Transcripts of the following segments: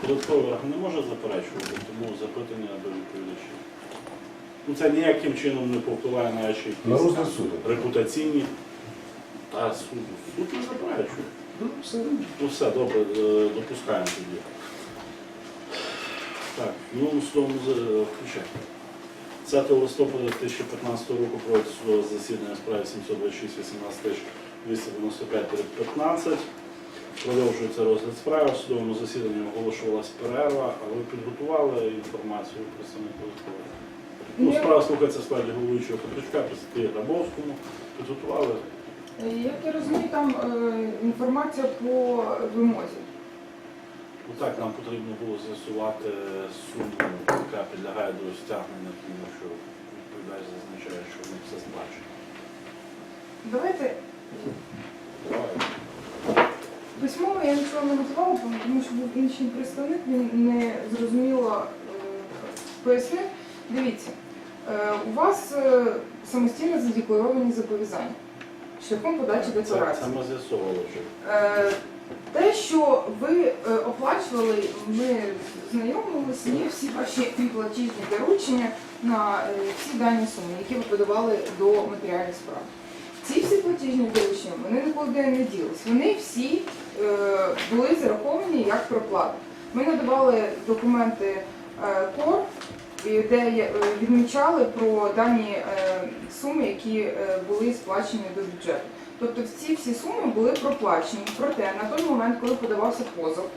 Податковий орган не може заперечувати, тому запитання до відповідачів. Ну, це ніяким чином не повпливає на наші На розгляд суду. репутаційні та суду. Суд не заперечує. Ну, все. Ну все, добре, е, допускаємо тоді. Так, ну судовому включай. 10 листопада 2015 року проводиться судове засідання у справі 726 18 295 15. Продовжується розгляд справи. В судовому засіданні оголошувалась перерва, а ви підготували інформацію представнику податкової? Ну, справа слухається в складі головуючого Петричка, представника Грабовському. Підготували. Як я розумію, там е, інформація по вимозі. Ну так, нам потрібно було з'ясувати суму, яка підлягає до стягнення, тому що відповідач зазначає, що вони все сплачують. Давайте я нічого не готувала, тому що був інший представник, він не зрозуміло е, пояснив. Дивіться, е, у вас е, самостійно задекларовані зобов'язання шляхом подачі декларації. це вже. Те, що ви оплачували, ми знайомилися, є всі ваші платіжні доручення на всі дані суми, які ви подавали до матеріальних справ. Ці всі платіжні доручення вони нікуди не ділись. Вони всі е, були зараховані як проплата. Ми надавали документи е, КОР, де е, відмічали про дані е, суми, які е, були сплачені до бюджету. Тобто ці всі суми були проплачені. Проте на той момент, коли подавався позов,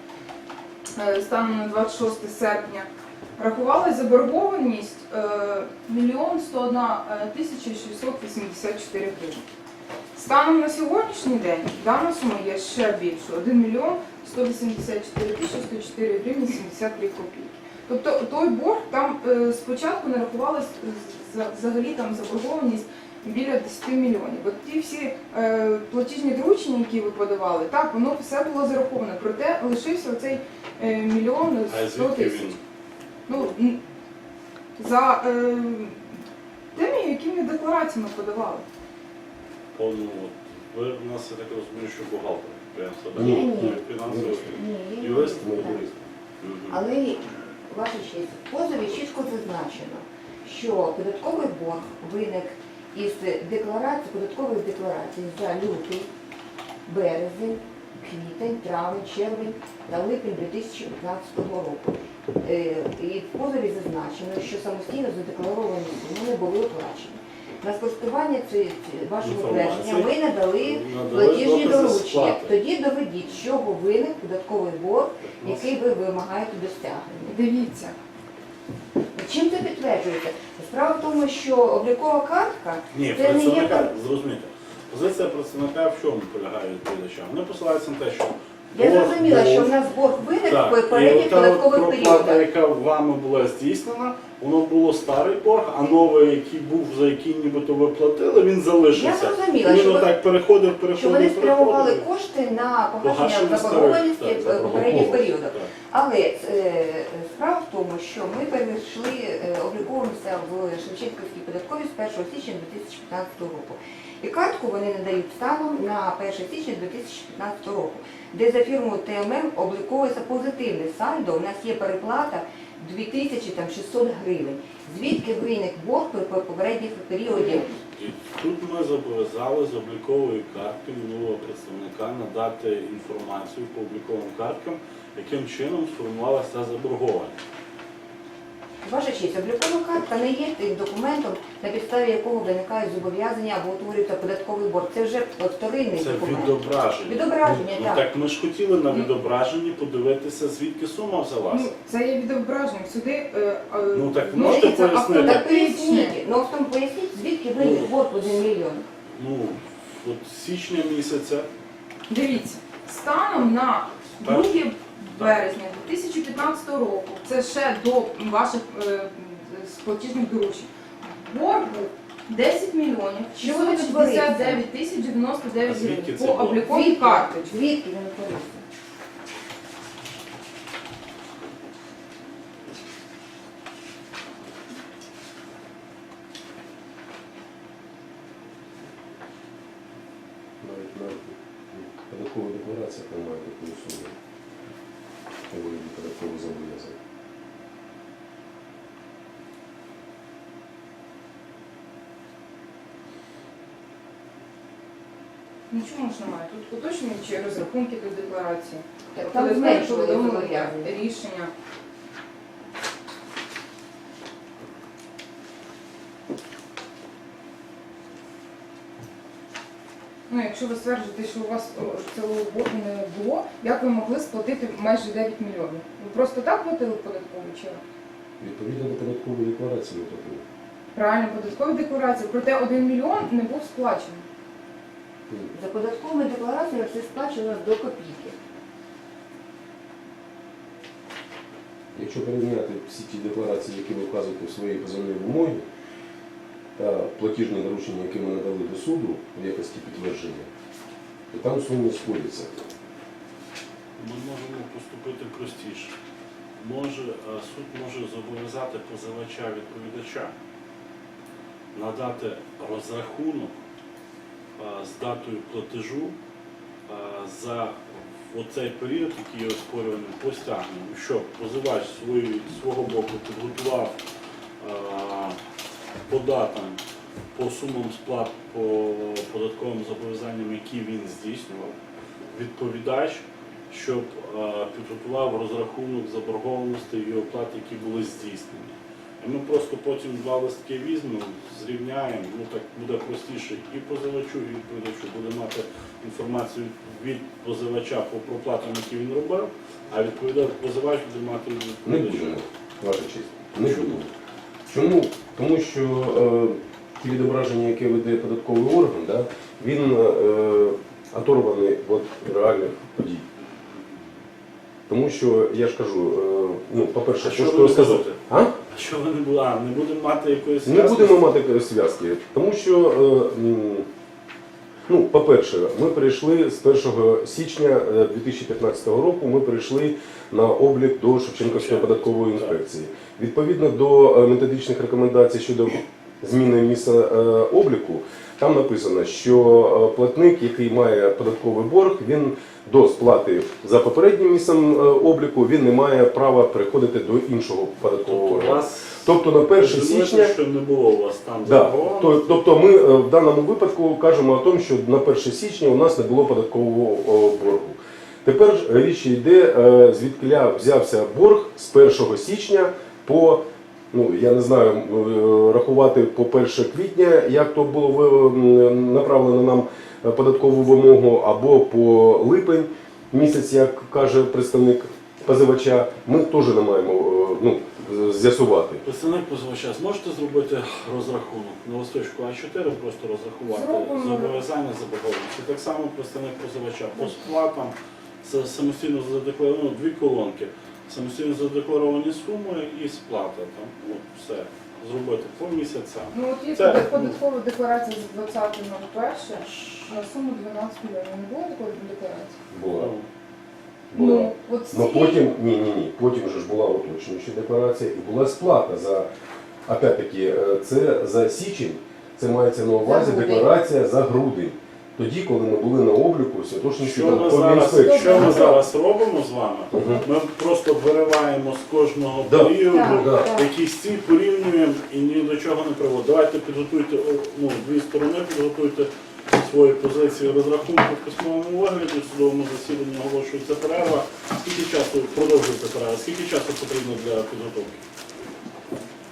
е, станом на 26 серпня, рахувалась заборгованість е, 1 101 тисяча 684 гривень. Станом на сьогоднішній день дана сума є ще більшою 1 мільйон 184 тисячі 104 гривні 73 копійки. Тобто той борг там е, спочатку нарахувалась е, взагалі там заборгованість біля 10 мільйонів. От ті всі е, платіжні доручення, які ви подавали, так, воно все було зараховано. Проте лишився оцей мільйон А 100 тисяч. Ну, за тими, які ми деклараціями подавали. Повну, ви в нас, я так розумію, що бухгалтер підприємства, да? Ні. Фінансовий. Ні, Юрист? Ми юрист. Мгм. Але ваша честь, в позові чітко зазначено, що податковий борг виник із декларації, податкових декларацій за лютий, березень, квітень, травень, червень та липень 2015 року. Е, І в позові зазначено, що самостійно задекларовані суми не були оплачені. На спростування ці- ці- вашого твердження ви надали платіжні доручення. Тоді доведіть, з чого виник податковий борг, який ви вимагаєте до стягнення. Дивіться, Чим це підтверджується? Справа в тому, що облікова картка Ні, це не є зрозумійте. Позиція представника в чому полягає відповідача? Вони посилаються на те, що я борг зрозуміла, був, що в нас борг виник в от податкових проплата, періодах. яка вами була здійснена, воно було старий борг, а новий, який був, за який нібито ви платили, він залишився. Я зрозуміла, він що ви- отак переходив, переходив, Що вони спрямували переходив. кошти на погашення Погашення заборгованості так, в попередніх заборгованості, періодах. так. Але е, справа в тому, що ми перейшли, е, обліковуємося в Шевченківській податковій з 1 січня 2015 року. І картку вони надають станом на 1 січня 2015 року, де за фірмою ТММ обліковується позитивне сальдо. У нас є переплата 2600 гривень. Звідки виник борг при попередніх періодів? Тут ми зобов'язали з облікової картки минулого представника надати інформацію по обліковим карткам, яким чином сформувалася ця заборгованість. Ваша честь, облікова картка не є тим документом, на підставі якого виникають зобов'язання або утворюється податковий борг. Це вже вторинний Це документ. відображення. Відображення, Ну так. так ми ж хотіли на відображенні подивитися, звідки сума взялася. ну, це є відображенням. Сюди е, е, Ну, так вноситься можете пояснити? Так поясніть, ну в тому поясніть, звідки виник борг 1 мільйон. Ну, от з січня місяця Дивіться, станом на 2 березня 2015 року, це ще до ваших е, платіжних доручень, борг був 10 мільйонів ви 669 тисяч 99 А звідки гривень це по було? обліковій карточці. Звідки він утворився? Навіть на податкова декларація немає такої суми. Податкових зобов'язань. Нічого ж немає. Тут уточнюючі розрахунки до декларації. Так, Там зменшили зменшили повідомлення рішення. Ну, якщо ви стверджуєте, що у вас цього не було, як ви могли сплатити майже 9 мільйонів? Ви просто так платили податкову чи? Відповідно до податкової декларації платили. Правильно, податкові декларації. Проте 1 мільйон не був сплачений. За податковими деклараціями все сплачено до копійки. Якщо порівняти всі ті декларації, які ви вказуєте в своїй позовній вимогі, та платіжні доручення, які ми надали до суду в якості підтвердження, то там суми сходяться. Ми можемо поступити простіше. Може, е, суд може зобов'язати позивача відповідача надати розрахунок е, з датою платежу е, за оцей період, який є оспорюваним по стягненню, щоб позивач свого боку підготував по датам, по сумам сплат по податковим зобов'язанням, які він здійснював, відповідач, щоб підготував розрахунок заборгованості і оплат, які були здійснені. І ми просто потім два листки візьмемо, зрівняємо, ну так буде простіше і позивачу, і відповідачу буде мати інформацію від позивача по проплатам, які він робив, а відповідач позивач буде мати від Не відповідача. ваша честь. Не Чому? Чому? Тому що е, ті відображення, яке веде податковий орган, да, він е, оторваний від реальних подій. Тому що я ж кажу, е, ну, по-перше, А що що ви я сказав. будете? А? Що ви не будемо? Не будемо мати якоїсь Не зв'язки? будемо мати зв'язки. Тому що, е, м, ну, по-перше, ми перейшли з 1 січня е, 2015 року, ми перейшли на облік до Шевченківської податкової інспекції. Відповідно до е, методичних рекомендацій щодо зміни місця е, обліку, там написано, що е, платник, який має податковий борг, він до сплати за попереднім місцем е, обліку він не має права переходити до іншого податкового Тобто у органу. вас Тобто на 1 січня що не було у вас там Да. заборгованості? То- Тобто ми е, в даному випадку кажемо о тому, що на 1 січня у нас не було податкового о, боргу. Тепер ж річ йде, е, звідкиля взявся борг з 1 січня по, ну я не знаю, е, рахувати по 1 квітня, як то було направлено нам податкову вимогу, або по липень місяць, як каже представник позивача, ми теж не маємо е, ну, з'ясувати. Представник позивача, зможете зробити розрахунок на листочку А4, просто розрахувати зобов'язання заборгованості. Так само представник позивача по сплатам самостійно задекларовано дві колонки. Самостійно задекларовані суми і сплата. Там, ну, все. Зробити по місяцям. Ну от є Це- податкова декларація з 20.01 на суму 12 мільйонів. Не було такої декларації? Була. Ну, Була. Ну, от Ну потім, ні, ні, ні, потім же ж була уточнююча декларація і була сплата за, опять-таки, е, це за січень, це мається на увазі За грудень. декларація за грудень. Тоді, коли ми були на обліку Святошинській Що ми, зараз, що ми зараз робимо з вами? Ми просто вириваємо з кожного Да. періоду да. якісь ці порівнюємо і ні до чого не приводимо. Давайте підготуйте о, ну, дві сторони, підготуйте свої позиції розрахунку в письмовому вигляді, в судовому засіданні оголошується перерва. Скільки часу продовжується перерва? Скільки часу потрібно для підготовки?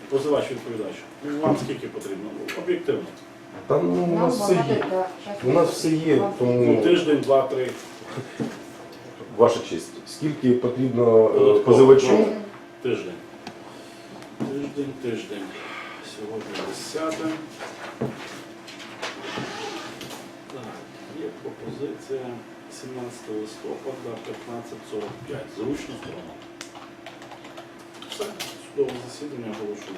Позивач відповідач. Вам скільки потрібно? Об'єктивно. Та ну, у нас все є. У нас все є, тому Ну, тиждень, два, три. ваша честь, скільки потрібно е, позивачу? Ну, Тиждень. Тиждень, тиждень. Сьогодні 10. Так, є пропозиція 17 листопада 15.45. Зручно сторона. Все, судове засідання оголошую.